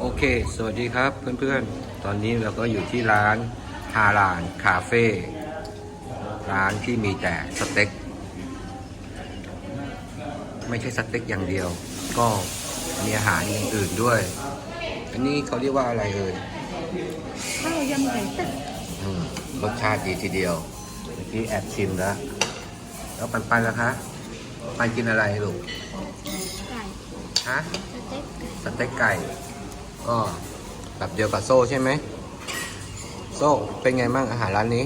โอเค สวัสดีครับเพื่อนๆ ตอนนี้เราก็อยู่ที่ร้านฮาลานคาเฟ่ ร้านที่มีแต่สเต็ก ไม่ใช่สเต็กอย่างเดียว ก็มีอาหารอย่างอื่นด้วย อันนี้เขาเรียกว่าอะไรเอ่ย ข้าวยำไก่ตึกอืมรสชาติดีทีเดียวเมื่อกี้แอบชิมแล้ว แล้วปันปันล่ะคะ ปันกินอะไรลูกไก่ ฮะสเต็กไก่สเต็กไก่ ก็แบบเดียวกับโซ่ใช่ไหม โซ่เป็นไงบ้างอาหารร้านนี้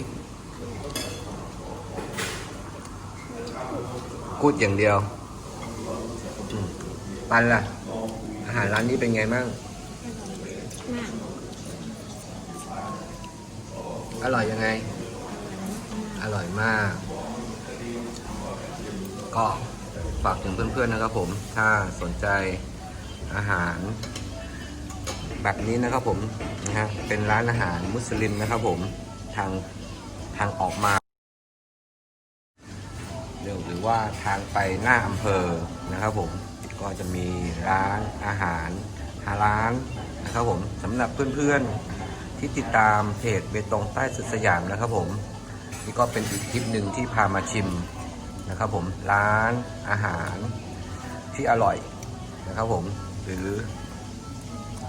กูดอย่างเดียวอืมปันล่ะ อาหารร้านนี้เป็นไงบ้างมากอร่อยยังไง อร่อยมาก ก็ ฝากถึงเพื่อนๆนะครับผม ถ้าสนใจอาหาร แบบนี้นะครับผมนะฮะเป็นร้านอาหารมุสลิมนะครับผมทางทางออกมาเรียกหรือว่าทางไปหน้าอำเภอนะครับผมก็จะมีร้านอาหารฮาลานนะครับผมสำหรับเพื่อนๆที่ติดตามเพจเบตงใต้สุดสยามนะครับผมนี่ก็เป็นอีกคลิปหนึ่งที่พามาชิม นะครับผมร้านอาหารที่อร่อยนะครับผมหรือ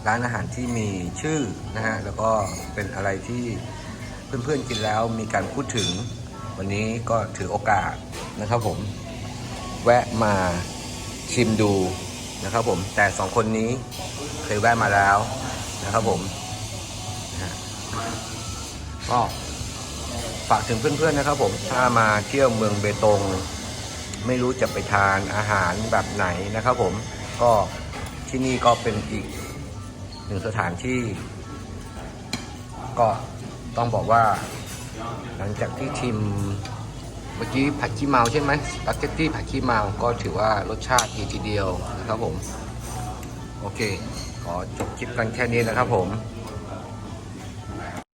ร้านอาหารที่มีชื่อนะฮะแล้วก็เป็นอะไรที่เพื่อนๆกินแล้วมีการพูดถึง วันนี้ก็ถือโอกาสนะครับผมแวะมาชิมดูนะครับผมแต่สองคนนี้เคยแวะมาแล้วนะครับผมก็ ฝากถึงเพื่อนๆนะครับผมถ้ามาเที่ยวเมืองเบตง ไม่รู้จะไปทานอาหารแบบไหนนะครับผมก็ที่นี่ก็เป็นอีกหนึ่งสถานที่ ก็ต้องบอกว่า หลังจากที่ชิมเมื่อกี้ผัดขี้เมาใช่ไหมสปาเกตตี้ผัดขี้เมาก็ถือว่ารสชาติดีทีเดียวนะครับผม โอเค ขอจบคลิปกันแค่นี้นะครับผม